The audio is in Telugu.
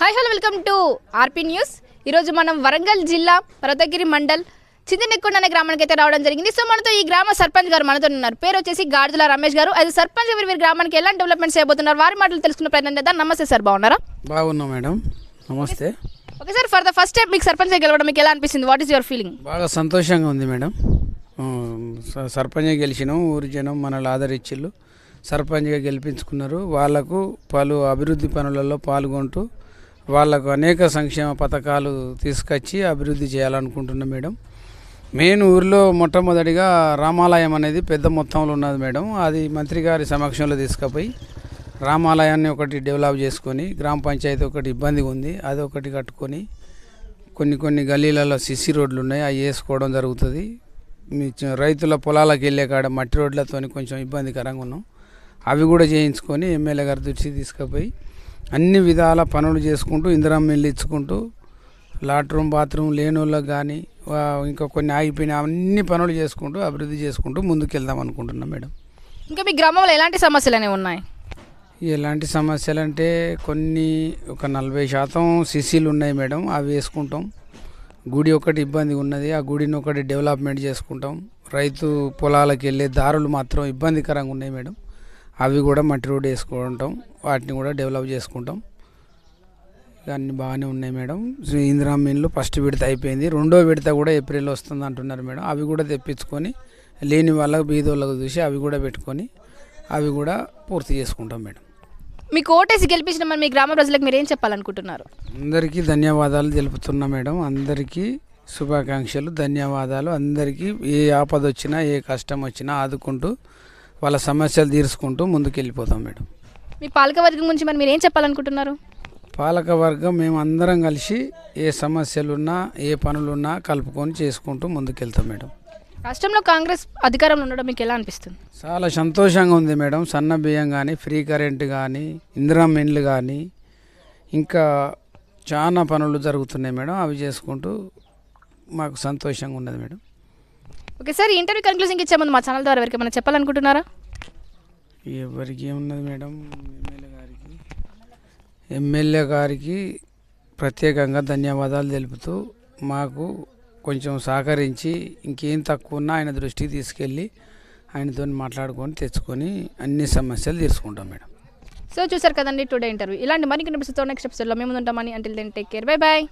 Hi hello welcome to RP news. ఈరోజు మనం వరంగల్ జిల్లా పర్వతగిరి మండల్ చింతనెక్కొండ అనే గ్రామానికి అయితే రావడం జరిగింది. సో మనతో ఈ గ్రామ సర్పంచ్ గారు మనతో ఉన్నారు. పేరు వచ్చేసి గాడిదల రమేష్ గారు. అది సర్పంచ్ వీరి గ్రామానికి ఎలాంటి డెవలప్మెంట్స్ చేయబోతున్నారు? వారి మాటలు తెలుసుకునే ప్రయత్నం చేద్దాం. నమస్తే సార్ బాగున్నారా? బాగున్నాం madam. Namaste. Okay sir for the first time మీకు సర్పంచ్ గెలవడం మీకు ఎలా అనిపిస్తుంది? వాట్ ఈస్ యువర్ ఫీలింగ్ బాగా సంతోషంగా ఉంది మేడం. ఉమ్, స- సర్పంచ్గా గెలిచినాం ఊరి జనం మనల్ని ఆదరించిళ్ళు. సర్పంచ్గా గెలిపించుకున్నారు. వాళ్ళకు పలు అభివృద్ధి పనులలో పాల్గొంటూ వాళ్ళకు అనేక సంక్షేమ పథకాలు తీసుకొచ్చి అభివృద్ధి చేయాలనుకుంటున్నాం మేడం. మెయిన్ ఊరిలో మొట్టమొదటిగా రామాలయం అనేది పెద్ద మొత్తంలో ఉన్నది మేడం. అది మంత్రి గారి సమక్షంలో తీసుకుపోయి రామాలయాన్ని ఒకటి డెవలప్ చేసుకొని గ్రామ పంచాయతీ ఒకటి ఇబ్బందిగా ఉంది. అది ఒకటి కట్టుకొని కొన్ని కొన్ని గల్లీలలో సిసి రోడ్లు ఉన్నాయి. అవి వేసుకోవడం జరుగుతుంది. మీ రైతుల పొలాలకు వెళ్ళే కాడ మట్టి రోడ్లతో కొంచెం ఇబ్బందికరంగా ఉన్నాం. అవి కూడా చేయించుకొని ఎమ్మెల్యే గారి దృష్టికి తీసుకుపోయి అన్ని విధాల పనులు చేసుకుంటూ ఇందిరం మిల్లు ఇచ్చుకుంటూ లాట్రూమ్ బాత్రూమ్ లేని వాళ్ళకి కానీ ఇంకా కొన్ని ఆగిపోయిన అన్ని పనులు చేసుకుంటూ అభివృద్ధి చేసుకుంటూ ముందుకు వెళ్దాం అనుకుంటున్నాం మేడం. ఇంకా మీ గ్రామంలో ఎలాంటి సమస్యలు అనేవి ఉన్నాయి? ఎలాంటి సమస్యలు అంటే కొన్ని ఒక నలభై శాతం సిసిలు ఉన్నాయి మేడం అవి వేసుకుంటాం. గుడి ఒకటి ఇబ్బంది ఉన్నది ఆ గుడిని ఒకటి డెవలప్మెంట్ చేసుకుంటాం. రైతు పొలాలకు వెళ్ళే దారులు మాత్రం ఇబ్బందికరంగా ఉన్నాయి మేడం. అవి కూడా మట్టి రోడ్ వేసుకుంటాం. వాటిని కూడా డెవలప్ చేసుకుంటాం. ఇక అన్నీ బాగానే ఉన్నాయి మేడం. ఇందిరా మీన్లు ఫస్ట్ విడత అయిపోయింది. రెండో విడత కూడా ఏప్రిల్ వస్తుంది అంటున్నారు మేడం. అవి కూడా తెప్పించుకొని లేని వాళ్ళకు బీదోళ్ళకు చూసి అవి కూడా పెట్టుకొని అవి కూడా పూర్తి చేసుకుంటాం మేడం. మీకు ఓటేసి గెలిపించిన మరి మీ గ్రామ ప్రజలకు మీరు ఏం చెప్పాలనుకుంటున్నారు? అందరికీ ధన్యవాదాలు తెలుపుతున్నా మేడం. అందరికీ శుభాకాంక్షలు ధన్యవాదాలు. అందరికీ ఏ ఆపద వచ్చినా ఏ కష్టం వచ్చినా ఆదుకుంటూ వాళ్ళ సమస్యలు తీర్చుకుంటూ ముందుకు వెళ్ళిపోతాం మేడం. మీ పాలకవర్గం గురించి మరి మీరు ఏం చెప్పాలనుకుంటున్నారు? పాలక వర్గం మేము అందరం కలిసి ఏ సమస్యలున్నా ఏ పనులున్నా కలుపుకొని చేసుకుంటూ ముందుకెళ్తాం మేడం. రాష్ట్రంలో కాంగ్రెస్ అధికారంలో ఉండడం మీకు ఎలా అనిపిస్తుంది? చాలా సంతోషంగా ఉంది మేడం. సన్న బియ్యం కానీ ఫ్రీ కరెంట్ కానీ ఇందిరా మిన్లు కానీ ఇంకా చాలా పనులు జరుగుతున్నాయి మేడం. అవి చేసుకుంటూ మాకు సంతోషంగా ఉన్నది మేడం. ఓకే సార్ ఇంటర్వ్యూ కన్క్లూజన్కి ఇచ్చే ముందు మా ఛానల్ ద్వారా ఎవరికి ఏమైనా చెప్పాలనుకుంటున్నారా? ఎవరికి ఏమున్నది మేడం? ఎమ్మెల్యే గారికి. ఎమ్మెల్యే గారికి ప్రత్యేకంగా ధన్యవాదాలు తెలుపుతూ మాకు కొంచెం సహకరించి ఇంకేం తక్కువ ఉన్నా ఆయన దృష్టికి తీసుకెళ్ళి ఆయనతో మాట్లాడుకొని తెచ్చుకొని అన్ని సమస్యలు తీసుకుంటాం మేడం. సో చూసారు కదండి టుడే ఇంటర్వ్యూ. ఇలాంటి మరిన్ని కనిపిస్తూ నెక్స్ట్ ఎపిసోడ్లో మేము ఉంటామని. అంటే then take care bye bye